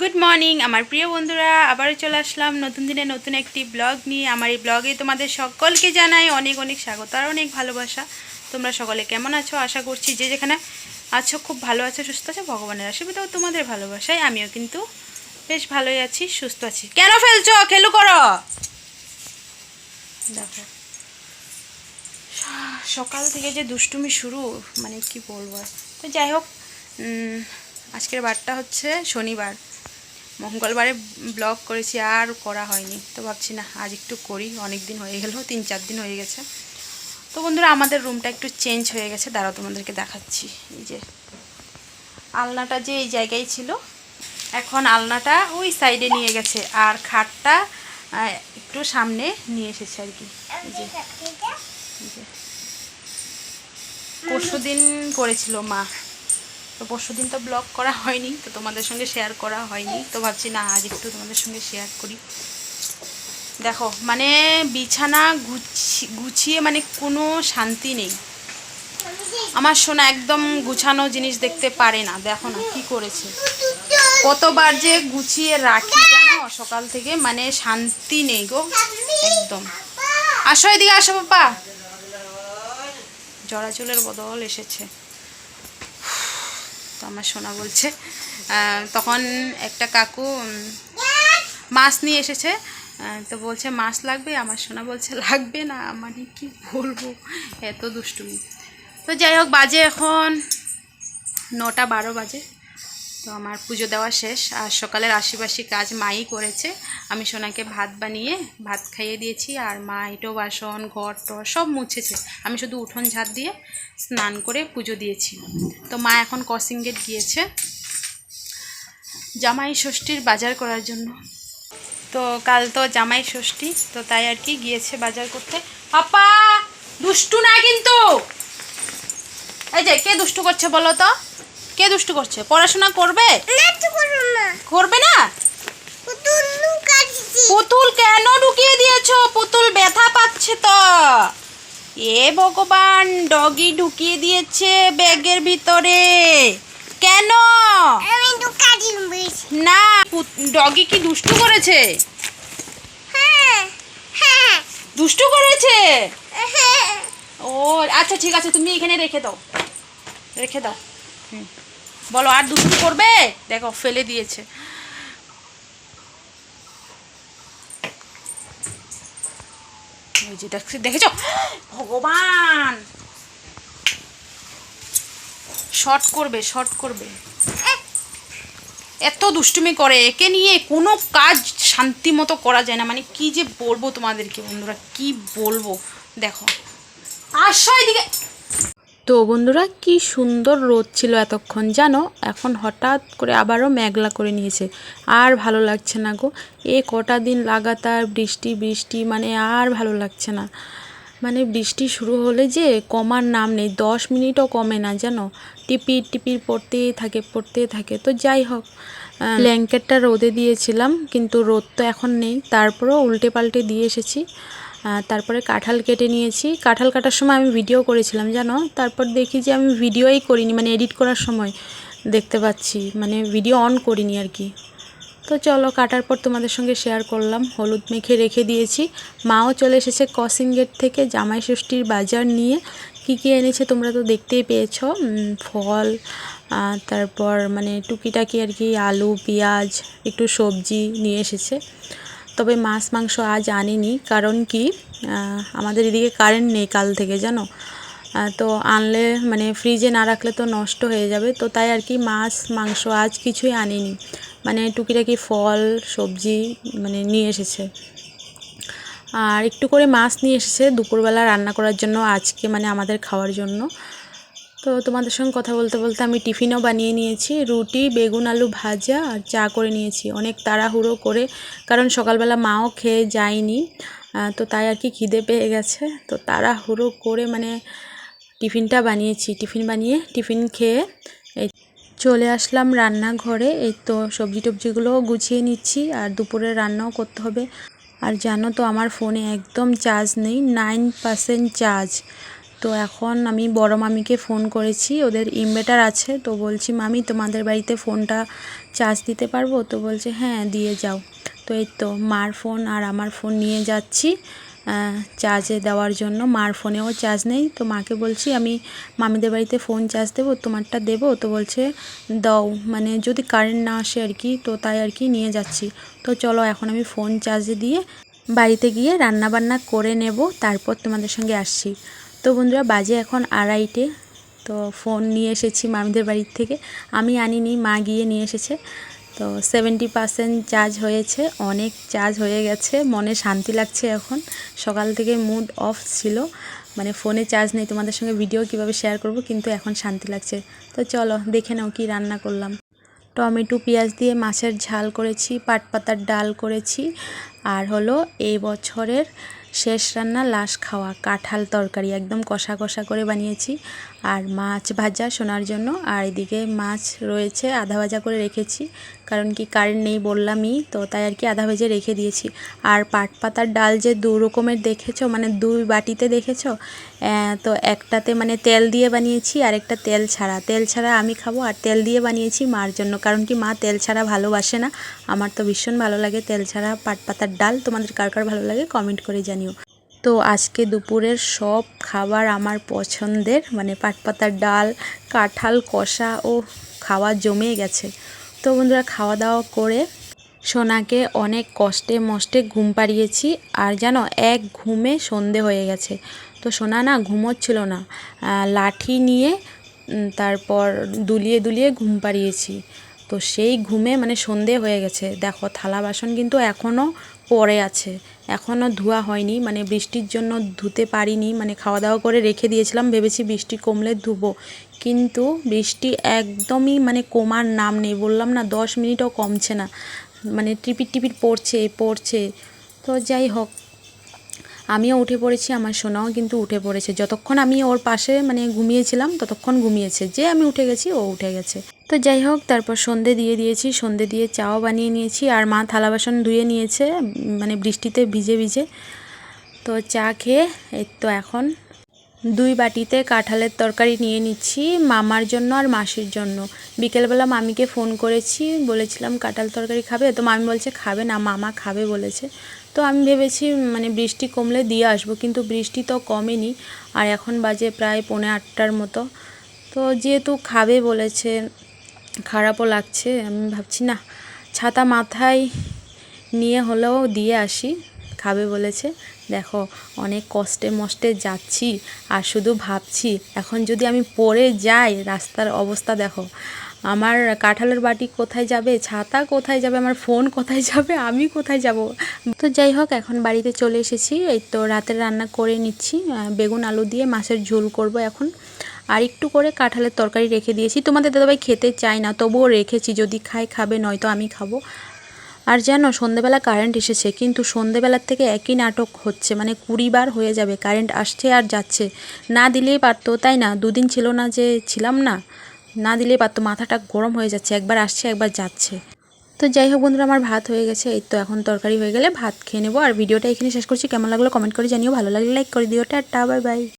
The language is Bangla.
গুড মর্নিং আমার প্রিয় বন্ধুরা, আবারও চলে আসলাম নতুন দিনে নতুন একটি ব্লগ নিয়ে। আমার এই ব্লগে তোমাদের সকলকে জানাই অনেক অনেক স্বাগত আর অনেক ভালোবাসা। তোমরা সকলে কেমন আছো? আশা করছি যে যেখানে আছো খুব ভালো আছো, সুস্থ আছো, ভগবানের আশীর্বাদ তোমাদের ভালোবাসায়। আমিও কিন্তু বেশ ভালোই আছি, সুস্থ আছি। কেন ফেলছো? খেলু করো। দেখো। সকাল থেকে যে দুষ্টুমি শুরু মানে কি বলব? তো যাই হোক আজকের বারটা হচ্ছে শনিবার। মঙ্গলবারে ব্লগ করেছি, আর করা হয়নি। তো ভাবছি, না, আজ একটু করি। অনেক দিন হয়ে গেল, তিন চার দিন হয়ে গেছে। তো বন্ধুরা, আমাদের রুমটা একটু চেঞ্জ হয়ে গেছে। দাঁড়াও, তোমাদেরকে দেখাচ্ছি। এই যে, আলনাটা যে এই জায়গায় ছিল, এখন আলনাটা ওই সাইডে নিয়ে গেছে। আর খাটটা একটু সামনে নিয়ে এসেছে আর কি। পরশু দিন করেছিল মা। তো পরশু দিন তো ব্লগ করা হয়নি, তো তোমাদের সঙ্গে শেয়ার করা হয়নি। তো ভাবছি না, আজ একটু তোমাদের সঙ্গে শেয়ার করি। দেখো মানে বিছানা গুছি- গুছিয়ে মানে কোনো শান্তি নেই। আমার সোনা একদম গুছানো জিনিস দেখতে পারে না, দেখো না কি করেছে। কতবার যে গুছিয়ে রাখি জানো, সকাল থেকে মানে শান্তি নেই গো, একদম। আসো এদিকে, আসো বাবা। জড়াচুলের বদল এসেছে। আমার সোনা বলছে। তখন একটা কাকু মাছ নিয়ে এসেছে। তো বলছে, মাছ লাগবে? আমার সোনা বলছে, লাগবে না মানে কি বলব? এত দুষ্টুমি। তো যাই হোক, বাজে এখন নটা বারো বাজে। তো আমার পুজো দেওয়া শেষ। আর সকালের আশিবাসি কাজ মাই করেছে। আমি সোনাকে ভাত বানিয়ে ভাত খাইয়ে দিয়েছি, আর মা এটো বাসন, ঘর, টর সব মুছেছে। আমি শুধু উঠোন ঝাড় দিয়ে স্নান করে পুজো দিয়েছি। তো মা এখন ক্রসিং গেট গিয়েছে জামাই ষষ্ঠীর বাজার করার জন্য। তো কাল তো জামাই ষষ্ঠী, তো তাই আর কি গিয়েছে বাজার করতে। পাপা, দুষ্টু না কিন্তু! এই যে, কে দুষ্টু করছে বলো তো? কে দুষ্টু করছে? পড়াশোনা করবে? করবে না? পুতুল কেন ঢুকিয়ে দিয়েছ? পুতুল ব্যথা পাচ্ছে তো। এ ভগবান ডগি ঢুকিয়ে দিয়েছে ব্যাগের ভিতরে। কেন? না ডগি কি দুষ্টু করেছে? দুষ্টু করেছে? ও আচ্ছা ঠিক আছে তুমি এখানে রেখে দাও। রেখে দাও। বলো, আর দুষ্টু করবে? দেখো, ফেলে দিয়েছে। দেখছি? ভগবান! শর্ট করবে শর্ট করবে। এত দুষ্টুমি করে, একে নিয়ে কোনো কাজ শান্তি মতো করা যায় না। মানে কি যে বলব তোমাদেরকে বন্ধুরা, কি বলব? দেখো। আসো এদিকে তো বন্ধুরা, কি সুন্দর রোদ ছিল এতক্ষণ জানো? এখন হঠাৎ করে আবারও মেঘলা করে নিয়েছে। আর ভালো লাগছে না গো। এ কটা দিন লাগাতার বৃষ্টি বৃষ্টি মানে আর ভালো লাগছে না। মানে বৃষ্টি শুরু হলে যে কমার নাম নেই, দশ মিনিটও কমে না জানো? টিপির টিপির পড়তেই থাকে পড়তেই থাকে। তো যাই হোক ব্ল্যাঙ্কেটটা রোদে দিয়েছিলাম, কিন্তু রোদ তো এখন নেই। তারপরেও উল্টে পাল্টে দিয়ে এসেছি। তারপরে কাঁঠাল কেটে নিয়েছি। কাঁঠাল কাটার সময় আমি ভিডিও করেছিলাম, জানো? তারপর দেখি যে আমি ভিডিওই করিনি মানে এডিট করার সময় দেখতে পাচ্ছি। মানে ভিডিও অন করিনি আর কি। তো চলো, কাটার পর তোমাদের সঙ্গে শেয়ার করলাম। হলুদ মেখে রেখে দিয়েছি। মাও চলে এসেছে কসিং গেট থেকে জামাই ষষ্ঠীর বাজার নিয়ে। কি কি এনেছে তোমরা তো দেখতেই পেয়েছ। ফল তারপর মানে টুকিটাকি আর কি, আলু, পেঁয়াজ, একটু সবজি নিয়ে এসেছে। তবে মাছ, মাংস আজ আনিনি। কারণ কি আমাদের এদিকে কারেন্ট নেই কাল থেকে, জানো? তো আনলে মানে ফ্রিজে না রাখলে তো নষ্ট হয়ে যাবে। তো তাই আর কি মাছ, মাংস আজ কিছুই আনিনি। মানে টুকিটাকি ফল, সবজি মানে নিয়ে এসেছে। আর একটু করে মাছ নিয়ে এসেছে দুপুরবেলা রান্না করার জন্য, আজকে মানে আমাদের খাওয়ার জন্য। তো তোমাদের সঙ্গে কথা বলতে বলতে আমি টিফিনও বানিয়ে নিয়েছি। রুটি, বেগুন, আলু ভাজা আর চা করে নিয়েছি। অনেক তাড়াহুড়ো করে, কারণ সকালবেলা মাও খেয়ে যায়নি। তো তাই আর কি খিদে পেয়ে গেছে। তো তাড়াহুড়ো করে মানে টিফিনটা বানিয়েছি। টিফিন বানিয়ে টিফিন খেয়ে এই চলে আসলাম রান্নাঘরে। এই তো সবজি টবজিগুলোও গুছিয়ে নিচ্ছি আর দুপুরে রান্নাও করতে হবে। আর জানো তো আমার ফোনে একদম চার্জ নেই, নাইন পার্সেন্ট চার্জ। তো এখন আমি বড় মামিকে ফোন করেছি, ওদের ইনভার্টার আছে, তো বলছি, মামি, তোমাদের বাড়িতে ফোনটা চার্জ দিতে পারব? তো বলছে হ্যাঁ দিয়ে যাও। তো এই তো, মার ফোন আর আমার ফোন নিয়ে যাচ্ছি চার্জে দেওয়ার জন্য। মার ফোনেও চার্জ নেই, তো মাকে বলছি, আমি মামিদের বাড়িতে ফোন চার্জ দেবো, তোমারটা দেবো? তো বলছে, দাও। মানে যদি কারেন্ট না আসে আর কি, তো তাই আর কি নিয়ে যাচ্ছি। তো চলো, এখন আমি ফোন চার্জে দিয়ে বাড়িতে গিয়ে রান্না বান্না করে নেব, তারপর তোমাদের সঙ্গে আসছি। তো বন্ধুরা, বাজে এখন আড়াইটে, তো ফোন নিয়ে এসেছি মামিদের বাড়ির থেকে। আমি আনিনি, মা গিয়ে নিয়ে এসেছে। তো সেভেন্টি পার্সেন্ট চার্জ হয়েছে, অনেক চার্জ হয়ে গেছে, মনে শান্তি লাগছে এখন। সকাল থেকে মুড অফ ছিল মানে ফোনে চার্জ নেই, তোমাদের সঙ্গে ভিডিও কীভাবে শেয়ার করব, কিন্তু এখন শান্তি লাগছে। তো চলো, দেখে নাও কি রান্না করলাম। টমেটো, পেঁয়াজ দিয়ে মাছের ঝাল করেছি পাট পাতার ডাল করেছি, আর হলো এই বছরের শেষ রান্না লাশ খাওয়া, কাঁঠাল তরকারি একদম কষা কষা করে বানিয়েছি। আর মাছ ভাজা শোনার জন্য। আর এদিকে মাছ রয়েছে, আধা ভাজা করে রেখেছি। কারণ কি কারেন্ট নেই বললামই, তো তাই আর কি আধা ভেজে রেখে দিয়েছি। আর পাট পাতার ডাল যে দু রকমের দেখেছ মানে দুই বাটিতে দেখেছ তো একটাতে মানে তেল দিয়ে বানিয়েছি আর একটা তেল ছাড়া। তেল ছাড়া আমি খাব আর তেল দিয়ে বানিয়েছি মার জন্য। কারণ কি মা তেল ছাড়া ভালোবাসে না। আমার তো ভীষণ ভালো লাগে তেল ছাড়া পাট পাতার ডাল। তোমাদের কার কার ভালো লাগে কমেন্ট করে জানিও। তো আজকে দুপুরের সব খাবার আমার পছন্দের মানে পাট পাতার ডাল, কাঁঠাল, কষা, ও খাওয়া জমে গেছে। তো বন্ধুরা খাওয়া দাওয়া করে সোনাকে অনেক কষ্টে মষ্টে ঘুম পাড়িয়েছি, আর জানো, এক ঘুমে সন্ধে হয়ে গেছে। তো সোনা না ঘুমোচ্ছিল না লাঠি নিয়ে তারপর দুলিয়ে দুলিয়ে ঘুম পাড়িয়েছি। তো সেই ঘুমে মানে সন্ধে হয়ে গেছে। দেখো, থালা বাসন কিন্তু এখনও পড়ে আছে। এখনও ধোয়া হয়নি মানে বৃষ্টির জন্য ধুতে পারিনি মানে খাওয়া দাওয়া করে রেখে দিয়েছিলাম, ভেবেছি বৃষ্টি কমলে ধুবো। কিন্তু বৃষ্টি একদমই মানে কমার নাম নেই, বললাম না, দশ মিনিটও কমছে না। মানে টিপির টিপির পড়ছে পড়ছে। তো যাই হোক, আমিও উঠে পড়েছি, আমার সোনাও কিন্তু উঠে পড়েছে। যতক্ষণ আমি ওর পাশে মানে ঘুমিয়েছিলাম, ততক্ষণ ঘুমিয়েছে। যে আমি উঠে গেছি, ও উঠে গেছে। তো যাই হোক, তারপর সন্ধে দিয়ে দিয়েছি, সন্ধে দিয়ে চাও বানিয়ে নিয়েছি আর মা থালা বাসন ধুয়ে নিয়েছে মানে বৃষ্টিতে ভিজে ভিজে। তো চা খেয়ে, এই তো এখন দুই বাটিতে কাঁঠালের তরকারি নিয়ে নিচ্ছি, মামার জন্য আর মাসির জন্য। বিকেলবেলা মামিকে ফোন করেছি, বলেছিলাম কাঁঠাল তরকারি খাবে, তো মামি বলছে খাবে না, মামা খাবে বলেছে। তো আমি ভেবেছি মানে বৃষ্টি কমলে দিয়ে আসব, কিন্তু বৃষ্টি তো কমেনি, আর এখন বাজে প্রায় পৌনে আটটার মতো। তো যেহেতু খাবে বলেছে খারাপও লাগছে, আমি ভাবছি, না, ছাতা মাথায় নিয়ে হলেও দিয়ে আসি। খাবে বলেছে, দেখো, অনেক কষ্টে মষ্টে যাচ্ছি আর শুধু ভাবছি, এখন যদি আমি পড়ে যাই, রাস্তার অবস্থা দেখো, আমার কাঁঠালের বাটি কোথায় যাবে, ছাতা কোথায় যাবে, আমার ফোন কোথায় যাবে, আমি কোথায় যাব? তো যাই হোক, এখন বাড়িতে চলে এসেছি, এই তো রাতের রান্না করে নিচ্ছি বেগুন আলু দিয়ে মাছের ঝোল করব এখন। আর একটু করে কাঁঠালের তরকারি রেখে দিয়েছি। তোমাদের দাদাভাই খেতে চায় না, তবুও রেখেছি। যদি খায়, খাবে, নয়তো আমি খাব। আর যেন সন্ধেবেলা কারেন্ট এসেছে, কিন্তু সন্ধেবেলার থেকে একই নাটক হচ্ছে। মানে কুড়ি বার হয়ে যাবে কারেন্ট আসছে আর যাচ্ছে। না দিলেই পারতো, তাই না? দুদিন ছিল না যে ছিলাম না না দিলেই পারতো। মাথাটা গরম হয়ে যাচ্ছে, একবার আসছে, একবার যাচ্ছে। তো যাই হোক বন্ধুরা, আমার ভাত হয়ে গেছে। এই তো এখন তরকারি হয়ে গেলে ভাত খেয়ে নেব। আর ভিডিওটা এখানে শেষ করছি। কেমন লাগল কমেন্ট করে জানিও। ভালো লাগলে লাইক করে দিও। Tata bye bye